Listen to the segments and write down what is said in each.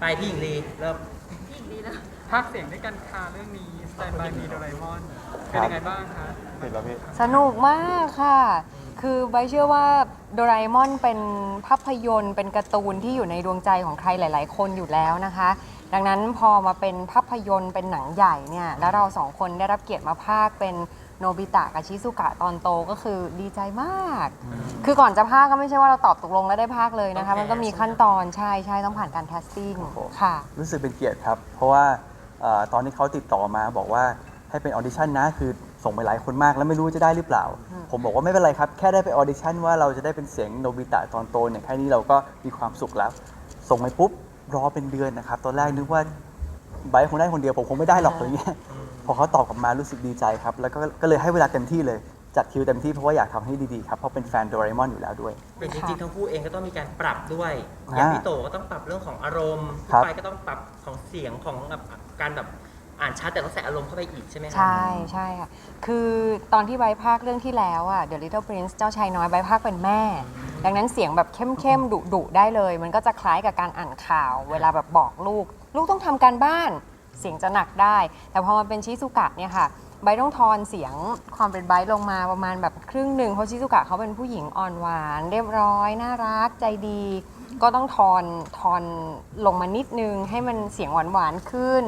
ไปพี่หญิงลีเริ่มภาคเสียงด้วยกันค่ะเรื่องนี้ Stand by Me โดราเอมอนเป็นยังไงบ้างคะเห็นแล้วพี่ สนุกมากค่ะ คือใบเชื่อว่าโดราเอมอนเป็นภาพยนตร์เป็นการ์ตูนที่อยู่ในดวงใจของใครหลาย ๆ คนอยู่แล้วนะคะ ดังนั้นพอมาเป็นภาพยนตร์เป็นหนังใหญ่เนี่ย แล้วเราสองคนได้รับเกียรติมาภาคเป็น โนบิตะกับชิซุกะตอนโตก็คือดีใจมาก คือก่อนจะภาคก็ไม่ใช่ว่าเราตอบตกลงแล้วได้ภาคเลยนะคะ มันก็มีขั้นตอนใช่ใช่ต้องผ่านการแคสติ้งค่ะ รู้สึกเป็นเกียรติครับ เพราะว่าเอ่อตอนที่เขาติดต่อมาบอกว่าให้เป็นออดิชั่นนะคือส่งไปหลายคนมากแล้วไม่รู้จะได้หรือเปล่า ผมบอกว่าไม่เป็นไรครับ แค่ได้ไปออดิชั่นว่าเราจะได้เป็นเสียงโนบิตะตอนโตเนี่ยแค่นี้เราก็มีความสุขแล้ว ส่งไปปุ๊บรอเป็นเดือนนะครับ ตอนแรกนึกว่าไบร์ทคงได้คนเดียวผมคงไม่ได้หรอกอะไรเงี้ย พอเขาตอบกลับมารู้สึกดีใจครับ แล้วก็ก็เลยให้เวลาเต็มที่เลย จัดคิวเต็มที่เพราะว่าอยากทำให้ดีๆครับ เพราะเป็นแฟนโดราเอมอนอยู่แล้วด้วยเป็นจริงๆทั้งคู่เองก็ต้องมีการปรับด้วยอ่าอย่างพี่โตก็ต้องปรับเรื่องของอารมณ์ครัพี่บไปก็ต้องปรับของเสียงของแบบการแบบอ่านชัดแต่ต้องใส่อารมณ์เข้าไปอีกใช่ไหมคะ ใช่ใช่ค่ะ คือตอนที่ใบภาคเรื่องที่แล้วอะ The Little Prince เจ้าชายน้อยใบภาคเป็นแม่ ดังนั้นเสียงแบบเข้มๆดุดุๆได้เลย มันก็จะคล้ายกับการอ่านข่าว เวลาแบบบอกลูก ลูกต้องทำการบ้าน เสียงจะหนักได้ แต่พอมาเป็นชิซุกะเนี่ยค่ะใบต้องทอนเสียงความเป็นใบลงมาประมาณแบบครึ่งหนึ่งเพราะชิซุกะเขาเป็นผู้หญิงอ่อนหวาน เรียบร้อย น่ารักใจดี ก็ต้องทอนทอนลงมานิดนึง ให้มันเสียงหวานหวานๆขึ้น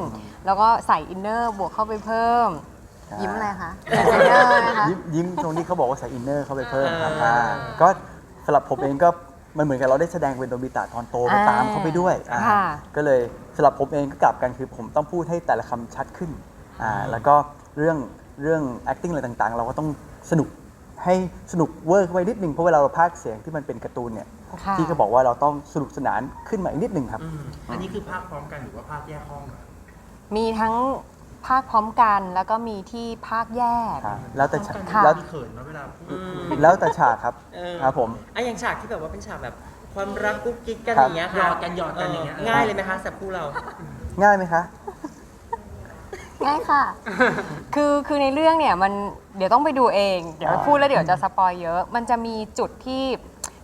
แล้วก็ใส่อินเนอร์บวกเข้าไปเพิ่ม ยิ้มอะไรคะอินเนอร์นะคะยิ้มยิ้มตรงนี้เขาบอกว่าใส่อินเนอร์เข้าไปเพิ่มครับอ่าอ่าก็สำหรับผมเองก็มันเหมือนกับเราได้แสดงเป็นโนบิตะตอนโตไปอ่าตามเขาไปด้วยอ่าค่ะก็เลย สำหรับผมเองก็กลับกันคือผมต้องพูดให้แต่ละคำชัดขึ้นอ่าแล้วก็เรื่องเรื่อง acting อะไรต่างๆ เราก็ต้องสนุกให้สนุกเวอร์เข้าไปนิดนึงเพราะเวลาเราพากย์เสียงที่มันเป็นการ์ตูนเนี่ยค่ะ ที่ก็บอกว่าเราต้องสนุกสนานขึ้นมาอีกนิดนึงครับ อืมอันนี้คือภาคพร้อมกันหรือว่าภาคแยกห้องอะมีทั้งภาคพร้อมกันแล้วก็มีที่ภาคแยกครับแล้วแต่ฉากค่ะแล้ว มีเขินนะเวลาพูดอืมแล้วแต่ฉากครับเออ ครับผมไอ้อย่างฉากที่แบบว่าเป็นฉากแบบ ความรักกุ๊กกิ๊กกันครัอบย่างเงี้ยหยค่ะอดกันหยอดกันอย่างเงี้ย ง่ายเลยไหมคะสำหรับคู่เรา ง่ายไหมคะ ง่ายค่ะ คือคือในเรื่องเนี่ยมันเดี๋ยวต้องไปดูเอง เดี๋ยวอ่าพูดแล้วเดี๋ยวจะสปอยเยอะ มันจะมีจุดที่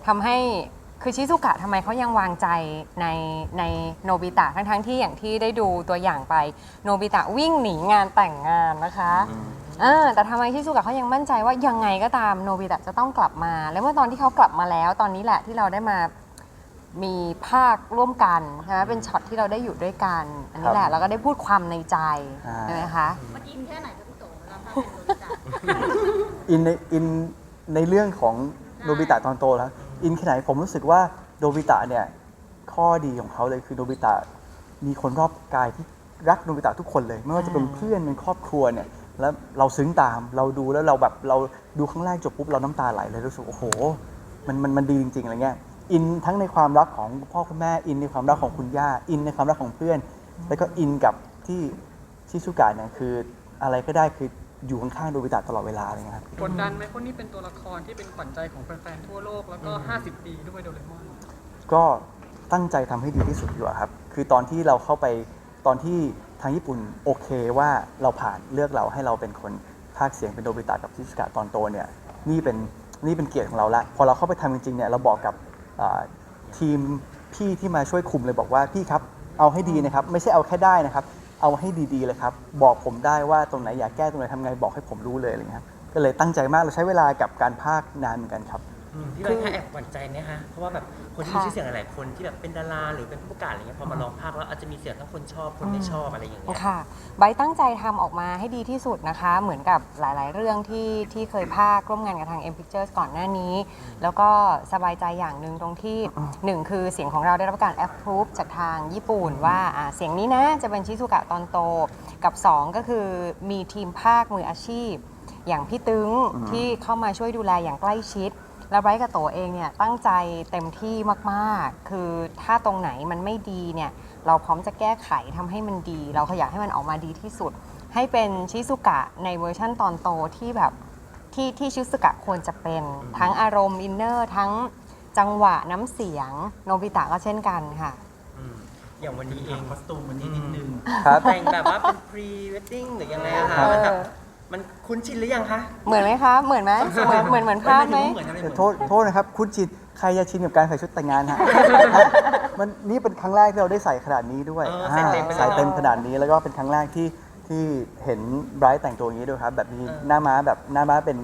ทำให้คือชิซุกะทำไมเขายังวางใจในในโนบิตะทั้งทั้งๆที่อย่างที่ได้ดูตัวอย่างไป โนบิตะวิ่งหนีงานแต่งงานนะคะ เออแต่ทำไมชิซุกะเขายังมั่นใจว่ายังไงก็ตามโนบิตะจะต้องกลับมา แล้วเมื่อตอนที่เขากลับมาแล้วตอนนี้แหละที่เราได้มามีภาคร่วมกันใช่ไหมเป็นช็อตที่เราได้อยู่ด้วยกัน อันนี้แหละแล้วก็ได้พูดความในใจอ่า ใช่ไหมคะ มันอินแค่ไหนคะพี่โตเวลาภาพเป็นโดนจับ อินในอินในเรื่องของโนบิตะตอนโตแล้วอินแค่ไหนผมรู้สึกว่าโนบิตะเนี่ยข้อดีของเขาเลยคือโนบิตะมีคนรอบกายที่รักโนบิตะทุกคนเลย ไม่ว่าจะเป็นอ่าเพื่อนเป็นครอบครัวเนี่ย แล้วเราซึ้งตามเราดูแล้วเราแบบเราดูครั้งแรกจบปุ๊บเราน้ำตาไหลเลยรู้สึกโอ้โหมันมันมันดีจริงๆอะไรเงี้ยอินทั้งในความรักของพ่อคุณแม่อินในความรักของคุณย่าอินในความรักของเพื่อน แล้วก็อินกับที่ชิซุกะเนี่ยคืออะไรก็ได้คืออยู่ข้างๆโนบิตะตลอดเวลาอะไรเงี้ยครับกดดันไหมเพราะนี่เป็นตัวละครที่เป็นขวัญใจของแฟนๆทั่วโลกแล้วก็ 50 ปีด้วยโดเรมอนก็ตั้งใจทำให้ดีที่สุดอยู่อะครับ คือตอนที่เราเข้าไปตอนที่ ทางญี่ปุ่นโอเคว่าเราผ่านเลือกเราให้เราเป็นคนพากย์เสียงเป็นโนบิตะกับชิสกะตอนโตเนี่ยนี่เป็นนี่เป็นเกียรติของเราละพอเราเข้าไปทำจริงๆเนี่ยเราบอกกับทีมพี่ที่มาช่วยคุมเลยบอกว่าพี่ครับเอาให้ดีนะครับ ไม่ใช่เอาแค่ได้นะครับ เอาให้ดีๆเลยครับ บอกผมได้ว่าตรงไหนอยากแก้ตรงไหนทำไงบอกให้ผมรู้เลยอะไรเงี้ยครับก็เลยตั้งใจมากเราใช้เวลากับการพากย์นานเหมือนกันครับ อืมพี่ไปค่ะแอบหวั่นใจไหมคะ เพราะว่าแบบคนที่มีชื่อเสียงหลายๆคนที่แบบเป็นดาราหรือเป็นผู้ประกาศอะไรเงี้ยพอมาร้องภาคแล้วอาจจะมีเสียงทั้งคนชอบคนไม่ชอบอะไรอย่างเงี้ย ค่ะไบร์ทตั้งใจทำออกมาให้ดีที่สุดนะคะ เหมือนกับหลาย ๆ เรื่องที่ที่เคยภาคร่วมงานกับทาง M Pictures ก่อนหน้านี้ แล้วก็สบายใจอย่างหนึ่งตรงที่หนึ่งคือเสียงของเราได้รับการ approve จากทางญี่ปุ่นว่าอ่าเสียงนี้นะจะเป็นชิซุกะตอนโต กับ 2 ก็คือมีทีมภาคมืออาชีพ อย่างพี่ตึงที่เข้ามาช่วยดูแลอย่างใกล้ชิด แล้วไบรท์กับโตเองเนี่ยตั้งใจเต็มที่มากๆ คือถ้าตรงไหนมันไม่ดีเนี่ยเราพร้อมจะแก้ไขทำให้มันดี เราก็อยากให้มันออกมาดีที่สุด ให้เป็นชิซุกะในเวอร์ชั่นตอนโตที่แบบที่ที่ชิซุกะควรจะเป็น ทั้งอารมณ์อินเนอร์ทั้งจังหวะน้ำเสียงโนบิตะก็เช่นกันค่ะอืมอย่างวันนี้เอเองงคอสตูมวันนี้นิดนึงครับแต่งแบบว่าเป็น pre wedding หรือยังไงอะคะมันแบบ มันคุ้นชินหรือยังคะเหมือนไหมคะ เหมือนไหมเหมือนเหมือนเหมือนภาพไหม เหมือนอะไรเหมือนโทษโทษนะครับ คุณชินใครจะชินกับการใส่ชุดแต่งงานฮะไมันนี่เป็นครั้งแรกที่เราได้ใส่ขนาดนี้ด้วยเออใส่เต็มไปเลย ใส่เต็มขนาดนี้แล้วก็เป็นครั้งแรกที่ที่เห็นไบรท์แต่งตัวอย่างนี้ด้วยครับ แบบมีเออหน้าม้าแบบหน้าม้าเป็น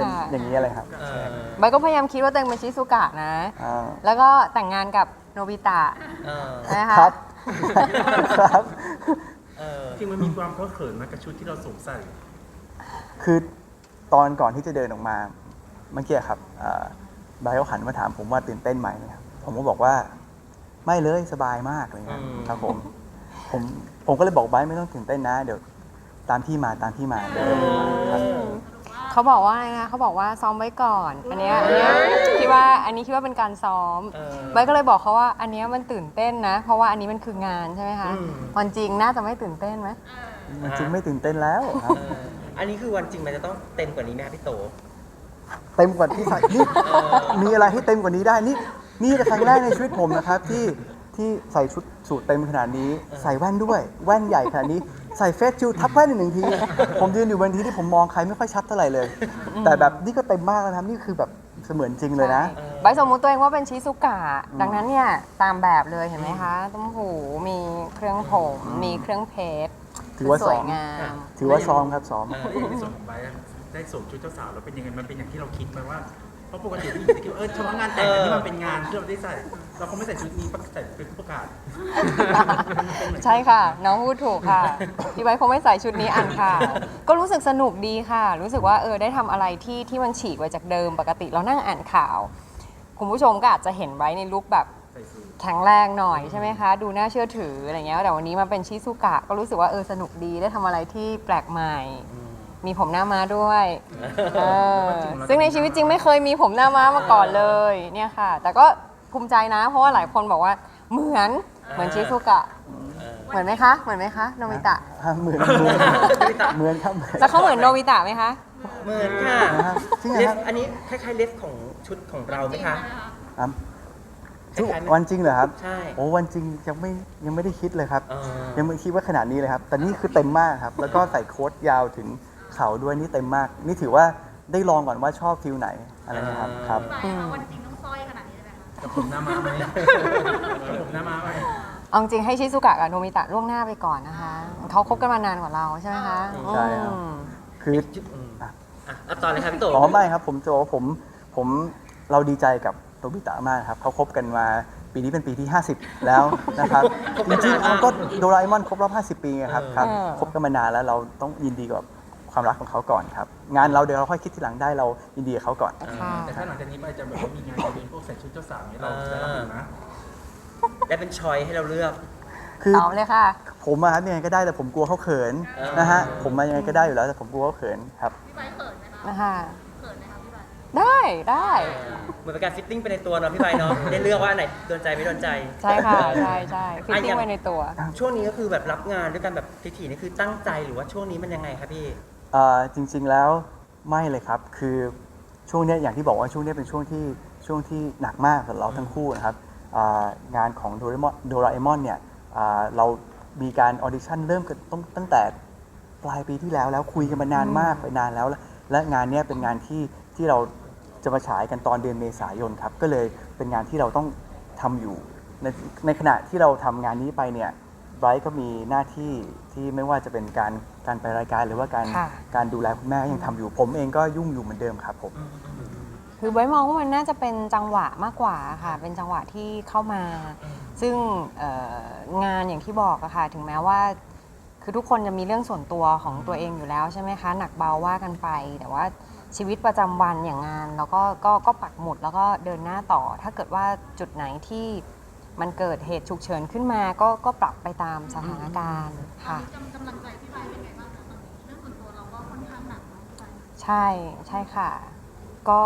ค่ะเป็นอย่างนี้อะไรครับเออใบก็พยายามคิดว่าตัวเองเป็นชิซุกะนะ อ่าแล้วก็แต่งงานกับโนบิตะเออนะคะครับ ครับ เออ จริงมันมีความเคอะเขินไหมกับชุดที่เราสวมใส่ คือตอนก่อนที่จะเดินออกมาเมื่อกี้ครับเอ่อไบรท์เขาหันมาถามผมว่าตื่นเต้นไหมนะครับผมก็บอกว่าไม่เลยสบายมากเลยครับอืมครับผมผมผมก็เลยบอกไบรท์ไม่ต้องตื่นเต้นนะ เดี๋ยวตามพี่มาตามพี่มาเดี๋ยวเดินมาครับเขาบอกว่าอะไรนะเขาบอกว่าซ้อมไว้ก่อน อันเนี้ยอันเนี้ยคิดว่าอันนี้คิดว่าเป็นการซ้อมเออใบก็เลยบอกเขาว่า อันเนี้ยมันตื่นเต้นนะ เพราะว่าอันนี้มันคืองานใช่ไหมคะอืมวันจริงน่าจะไม่ตื่นเต้นไหมจริงไม่ตื่นเต้นแล้วครับเอออันนี้คือวันจริงมันจะต้องเต็มกว่านี้ไหมครับพี่โต เต็มกว่าที่ใส่นี่มีอะไรให้เต็มกว่านี้ได้นี่นี่เป็นครั้งแรกในชีวิตผมนะครับที่ที่ใส่ชุดสูทเต็มขนาดนี้ ใส่แว่นด้วย แว่นใหญ่ขนาดนี้ใส่เฟสชิลด์ทับแว่นอีกหนึ่งที ผมยืนอยู่บนทีที่ผมมองใครไม่ค่อยชัดเท่าไหร่เลย แต่แบบนี่ก็เต็มมากแล้วนะครับนี่คือแบบเสมือนจริงเลยนะ ใช่ใบสมมุติตัวเองว่าเป็นชิซุกะ ดังนั้นเนี่ย ตามแบบเลยเห็นไหมคะ ต้มหูมีเครื่องผม มีเครื่องเพชร ถือว่าสซ้วอยมงาม ถือว่าซ้อมครับซ้อม เออในส่วนของไบร์ทอะได้สวมชุดเจ้าสาวแล้วเป็นยังไงมันเป็นอย่างที่เราคิดไหมว่าเพราะปกติผู้หญิงจะคิดว่าเออเฉพาะงานแต่งอันนี้มันเป็นงานที่เราได้ใส่ เราคงไม่ใส่ชุดนี้ใส่เป็นผู้ประกาศ ใช่ค่ะ น้องพูดถูกค่ะ พี่ไว้คงไม่ใส่ชุดนี้อ่านข่าวก็รู้สึกสนุกดีค่ะ รู้สึกว่าเออได้ทำอะไรที่ที่มันฉีกไปจากเดิมปกติเรานั่งอ่านข่าว คุณผู้ชมก็อาจจะเห็นไว้ในลุคแบบใส่สูท แข็งแรงหน่อยใช่ไหมคะ ดูน่าเชื่อถืออะไรเงี้ยแต่วันนี้มาเป็นชิซุกะ ก็รู้สึกว่าเออสนุกดีได้ทำอะไรที่แปลกใหม่ มีผมหน้าม้าด้วยเออซึ่งในชีวิตจริงไม่เคยมีผมหน้าม้ามาก่อนเลยเนี่ยค่ะ แต่ก็ภูมิใจนะ เพราะว่าหลายคนบอกว่าเหมือนเหมือนชิซุกะเออเหมือนไหมคะ เหมือนไหมคะโนบิตะอะเหมือนเหมือนเหมือนครับเหมือนแล้วเขาเหมือนโนบิตะไหมคะเหมือนค่ะจริงเหรอเลครัฟบอันนี้คล้ายๆเลฟของชุดของเราไหมคะครับ คล้ายๆไหมวันจริงเหรอครับ ใช่โอ้วันจริงยังไม่ยังไม่ได้คิดเลยครับ เออ ยังไม่คิดว่าขนาดนี้เลยครับ แต่นี่คือเต็มมากครับ แล้วก็ใส่โค้ทยาวถึงเข่าด้วยนี่เต็มมาก นี่ถือว่าได้ลองก่อนว่าชอบฟิลไหนอะไรนะครับครับพี่ไบร์ทคะวันจริงต้องสร้อยขนาดนี้เลยไหมคะ กับผมหน้าม้าไหมกับผมหน้าม้าไหมเอาจริงให้ชิซุกะกับโนบิตะล่วงหน้าไปก่อนนะคะเขาคบกันมานานกว่าเราใช่ไหมคะใช่ครับ อืม คือ อืมอะอะเอาต่อเลยครับพี่โต อ๋อไม่ครับผมจะบอกว่าผมผมเราดีใจกับ โตบิตะมากครับเขาคบกันมาปีนี้เป็นปีที่ 50 แล้วนะครับ จริงๆเอาก็โดราเอมอนครบรอบ 50 ปีไงครับครับเออคบกันมานานแล้วเราต้องยินดีกับความรักของเขาก่อนครับ งานเราเดี๋ยวเราค่อยคิดทีหลังได้เรายินดีกับเขาก่อนค่ะแต่ถ้าหลังจากนี้ไปจะแบบว่ามีงานอีเวนต์พวกใส่ชุดเจ้าสาวนี้เราจะรับอยู่นะ ได้เป็นชอยให้เราเลือก คือเอาเลยค่ะ ผมอะครับยังไงก็ได้แต่ผมกลัวเขาเขินเออนะฮะผมมายังไงก็ได้อยู่แล้วแต่ผมกลัวเขาเขินครับพี่ไบร์ทเขินไหมคะนะคะเขิน ไหมคะพี่ไบร์ทได้ได้ เหมือนเป็นการฟิตติ้งไปในตัวเนาะพี่ใบเนาะ ได้เลือกว่าอันไหนโดนใจไม่โดนใจ ใช่ค่ะ ใช่ใช่ฟิตติ้งไว้ในตัว ช่วงนี้ก็คือแบบรับงานด้วยกันแบบถี่ๆนี่คือตั้งใจหรือว่าช่วงนี้มันยังไงครับพี่ เอ่อจริง ๆแล้วไม่เลยครับ คือช่วงเนี้ยอย่างที่บอกว่าช่วงเนี้ยเป็นช่วงที่ช่วงที่หนักมากสำหรับเราทั้งคู่นะครับอ่างานของโดเรมอนโดราเอมอนเนี่ยอ่าเรามีการออดิชั่นเริ่มกันตั้งตั้งแต่ปลายปีที่แล้วแล้วคุยกันมานานมากไปนานแล้ว และงานเนี้ยเป็นงานที่ที่เรา จะมาฉายกันตอนเดือนเมษายนครับก็เลยเป็นงานที่เราต้องทำอยู่ในในขณะที่เราทำงานนี้ไปเนี่ยไบรท์ก็มีหน้าที่ที่ไม่ว่าจะเป็นการการไปรายการหรือว่าการค่ะการดูแลคุณแม่ก็ยังทำอยู่ ผมเองก็ยุ่งอยู่เหมือนเดิมครับผมคือไว้มองว่ามันน่าจะเป็นจังหวะมากกว่าค่ะ เป็นจังหวะที่เข้ามา ซึ่งเอ่องานอย่างที่บอกอะค่ะ ถึงแม้ว่า คือทุกคนจะมีเรื่องส่วนตัวของตัวเองอยู่แล้วใช่ไหมคะ หนักเบาว่ากันไป แต่ว่า ชีวิตประจำวันอย่างงานเราก็ก็ก็ปักหมุดแล้วก็เดินหน้าต่อ ถ้าเกิดว่าจุดไหนที่มันเกิดเหตุฉุกเฉินขึ้นมาก็ก็ปรับไปตามสถานการณ์ตอนค่ะนี้กำกำลังใจพี่ไบร์ทเป็นไงบ้างคะตอนนี้เรื่องส่วนตัวเราก็ค่อนข้างหนักเนาะพี่ไบร์ทใช่ใช่ค่ะ ก็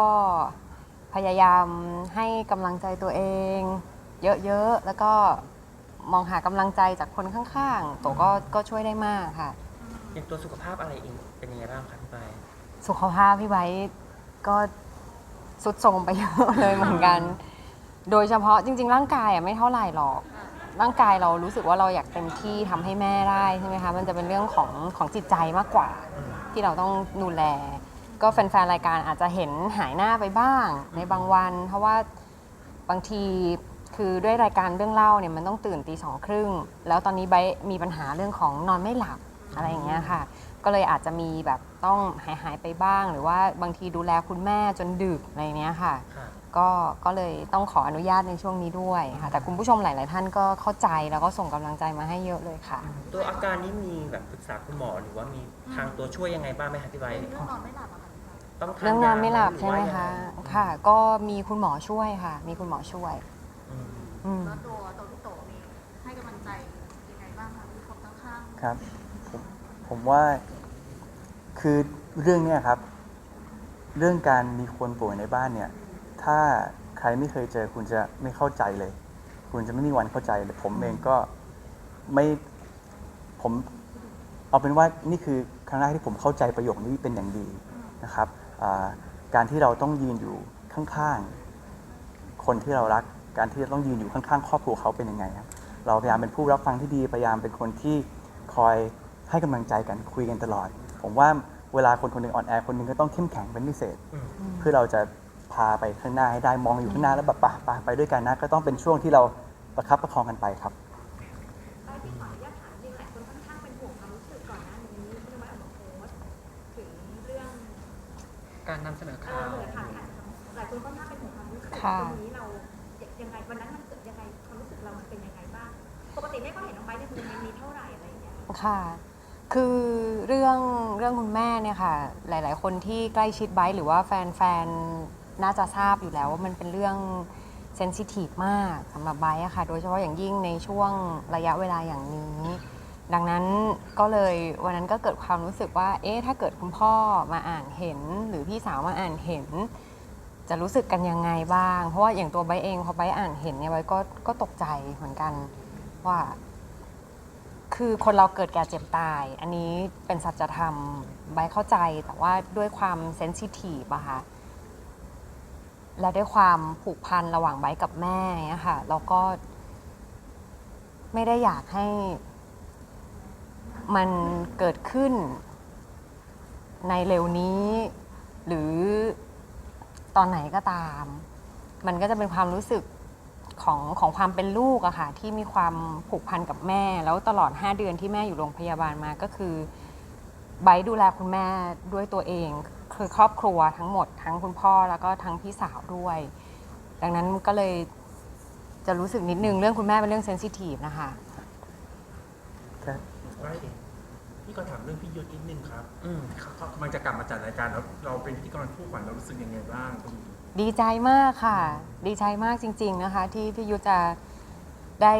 พยายามให้กำลังใจตัวเอง เยอะๆ แล้วก็มองหากำลังใจจากคนข้างๆ ตัวก็ก็ช่วยได้มากค่ะ อย่างตัวสุขภาพอะไรเองเป็นยังไงบ้างครับพี่ใบ สุขภาพพี่ไว้ก็สุดโทรมไปเยอะเลยเหมือนกัน โดยเฉพาะจริง ๆ ร่างกายอะไม่เท่าไหร่หรอก ร่างกายเรารู้สึกว่าเราอยากเต็มที่ทำให้แม่ได้ใช่ไหมคะ มันจะเป็นเรื่องของของจิตใจมากกว่า ที่เราต้องดูแล ก็แฟนๆรายการอาจจะเห็นหายหน้าไปบ้าง ในบางวัน เพราะว่าบางทีคือด้วยรายการเรื่องเล่าเนี่ยมันต้องตื่นตีสองครึ่ง แล้วตอนนี้ไบร์ทมีปัญหาเรื่องของนอนไม่หลับ อะไรอย่างเงี้ยค่ะ ก็เลยอาจจะมีแบบต้องหายหายๆไปบ้าง หรือว่าบางทีดูแลคุณแม่จนดึกอะไรเนี้ยค่ะ ค่ะ ก็ก็เลยต้องขออนุญาตในช่วงนี้ด้วยค่ะ แต่คุณผู้ชมหลาย ๆ ท่านก็เข้าใจแล้วก็ส่งกำลังใจมาให้เยอะเลยค่ะ ตัวอาการนี้มีแบบปรึกษาคุณหมอหรือว่ามีทางตัวช่วยยังไงบ้างไหมคะพี่ไบร์ทเรื่องนอนไม่หลับอะค่ะพี่ไบร์ทต้องทานเรื่องนอนไม่หลับยาใช่ไหมรือว่าคะยังงค่ะ ก็มีคุณหมอช่วยค่ะ มีคุณหมอช่วยอืมอืม แล้วตัวตัวพี่โตมีให้กำลังใจยังไงบ้างคะมีคนข้างๆครับ ผมว่าคือเรื่องเนี้ยครับ เรื่องการมีคนป่วยในบ้านเนี่ย ถ้าใครไม่เคยเจอคุณจะไม่เข้าใจเลย คุณจะไม่มีวันเข้าใจเลยผมเองก็ไม่ผมเอาเป็นว่านี่คือครั้งแรกที่ผมเข้าใจประโยคนี้เป็นอย่างดีนะครับการที่เราต้องยืนอยู่ข้างๆ คนที่เรารัก การที่เราต้องยืนอยู่ข้างๆ ครอบครัวเขาเป็นยังไงครับ เราพยายามเป็นผู้รับฟังที่ดี พยายามเป็นคนที่คอย ให้กำลังใจกันคุยกันตลอด ผมว่าเวลาคนคนหนึ่งอ่อนแอคนหนึ่งก็ต้องเข้มแข็งเป็นพิเศษอืมเพื่อเราจะพาไปข้างหน้าให้ได้มองอยู่ข้างหน้าแล้วแบบไปไปไปด้วยกันนะ ก็ต้องเป็นช่วงที่เราประคับประคองกันไปครับพี่ขออนุญาตถามจริงหลายคนค่อนข้างเป็นห่วงความรู้สึกก่อนหน้านี้ที่น้องไม้ออกมาโพสต์ถึงเรื่องการนำเสนอเอข่าอว เหมือนค่ะค่ะหลายคนค่อนข้างเป็นห่วงความรู้สึกค่ะตรงนี้เรายังไงวันนั้นมันเกิดยังไงความรู้สึกเรามันเป็นยังไงบ้าง ปกติไม่ก็เห็นน้องไบร์ทในโมเมนต์นี้เท่าไหร่อะไรอย่างเงี้ยค่ะ คือเรื่องเรื่องคุณแม่เนี่ยค่ะ หลาย ๆ คนที่ใกล้ชิดไบร์ทหรือว่าแฟน ๆ น่าจะทราบอยู่แล้วว่ามันเป็นเรื่องเซนซิทีฟมากสำหรับไบร์ทอะค่ะ โดยเฉพาะอย่างยิ่งในช่วงระยะเวลาอย่างนี้ ดังนั้นก็เลยวันนั้นก็เกิดความรู้สึกว่า เอ๊ะถ้าเกิดคุณพ่อมาอ่านเห็น หรือพี่สาวมาอ่านเห็น จะรู้สึกกันยังไงบ้าง เพราะว่าอย่างตัวไบร์ทเองพอไบร์ทอ่านเห็นเนี่ยไบร์ทก็ก็ตกใจเหมือนกันว่า คือคนเราเกิดแก่เจ็บตาย อันนี้เป็นสัจธรรมใบเข้าใจแต่ว่าด้วยความเซนซิทีฟอะค่ะและด้วยความผูกพันระหว่างไบกับแม่เนี่ยค่ะเราก็ ไม่ได้อยากให้ มันเกิดขึ้น ในเร็วนี้ หรือตอนไหนก็ตาม มันก็จะเป็นความรู้สึก ของของความเป็นลูกอะค่ะที่มีความผูกพันกับแม่ แล้วตลอด 5 เดือนที่แม่อยู่โรงพยาบาลมาก็คือไบร์ทดูแลคุณแม่ด้วยตัวเอง คือครอบครัวทั้งหมด ทั้งคุณพ่อแล้วก็ทั้งพี่สาวด้วย ดังนั้นก็เลยจะรู้สึกนิดนึงเรื่องคุณแม่เป็นเรื่องเซนซิทีฟนะคะไว้พี่ก็ถามเรื่องพี่ยุทธนิดนึงครับอืมเขาเขามันจะกลับมาจัดรายการแล้วเราเป็นพิธีกรคู่ขวัญเรารู้สึกยังไงบ้างตรงนี้ ดีใจมากค่ะ ดีใจมากจริง ๆนะคะ ที่พี่ยุทธจะได้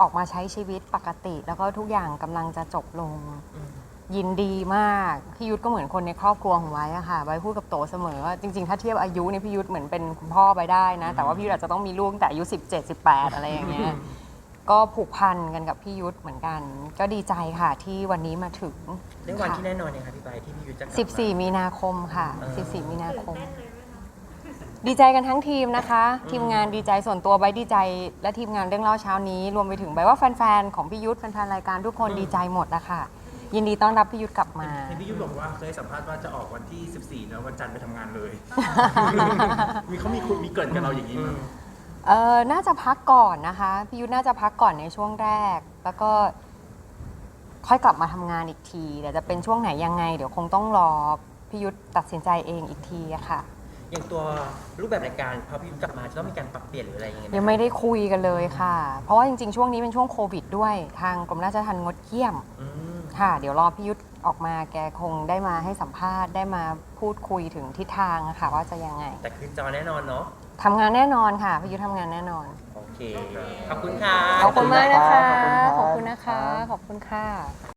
ออกมาใช้ชีวิตปกติ แล้วก็ทุกอย่างกำลังจะจบลงอืมยินดีมากพี่ยุทธก็เหมือนคนในครอบครัวของไว้อะค่ะไว้พูดกับโตเสมอว่าจริงๆ ถ้าเทียบอายุเนี่ยพี่ยุทธเหมือนเป็นคุณพ่อไปได้นะ แต่ว่าพี่ยุทธอาจจะต้องมีลูกตั้งแต่อายุ17 18 อะไรอย่างเงี้ยก็ผูกพันกันกับพี่ยุทธเหมือนกัน ก็ดีใจค่ะที่วันนี้มาถึง ได้วันค่ะที่แน่นอนเนี่ยค่ะพี่ไบร์ทที่พี่ยุทธจะกลับมา 14 มีนาคมค่ะ เออ 14 มีนาคมเต้นเลยไหมคะ ดีใจกันทั้งทีมนะคะ ทีมงานดีใจส่วนตัวใบดีใจ และทีมงานเรื่องเล่าเช้านี้ รวมไปถึงใบว่าแฟนๆของพี่ยุทธแฟนๆรายการทุกคนดีใจหมดนะคะยินดีต้อนรับพี่ยุทธกลับมา เห็นพี่ยุทธบอกว่าเคยสัมภาษณ์ว่าจะออกวันที่ 14 แล้ววันจันทร์ไปทำงานเลย มีเขามีคุยมีเกรินกับเราอย่างนี้มั้ยเออน่าจะพักก่อนนะคะพี่ยุทธน่าจะพักก่อนในช่วงแรก แล้วก็ค่อยกลับมาทำงานอีกทีแต่จะเป็นช่วงไหนยังไง เดี๋ยวคงต้องรอพี่ยุทธตัดสินใจเองอีกทีอะค่ะ อย่างตัวรูปแบบรายการพอพี่ยุทธกลับมาจะต้องมีการปรับเปลี่ยนหรืออะไรยังไงหยังไม่ได้คุยกันเลยค่ะ เพราะว่าจริงๆ ช่วงนี้เป็นช่วงโควิดด้วยทางกรมราชทัณฑ์งดเยี่ยมอืมค่ะ เดี๋ยวรอพี่ยุทธออกมาแกคงได้มาให้สัมภาษณ์ได้มาพูดคุยถึงทิศทางอะค่ะ ว่าจะยังไงแต่คือจอแน่นอนเนาะทำงานแน่นอนค่ะพี่ยุทธทำงานแน่นอน โอเค ขอบคุณค่ะ ขอบคุณมากนะคะ ขขออบบคุคุณณนะนะคะคะ ขอบคุณค่ะ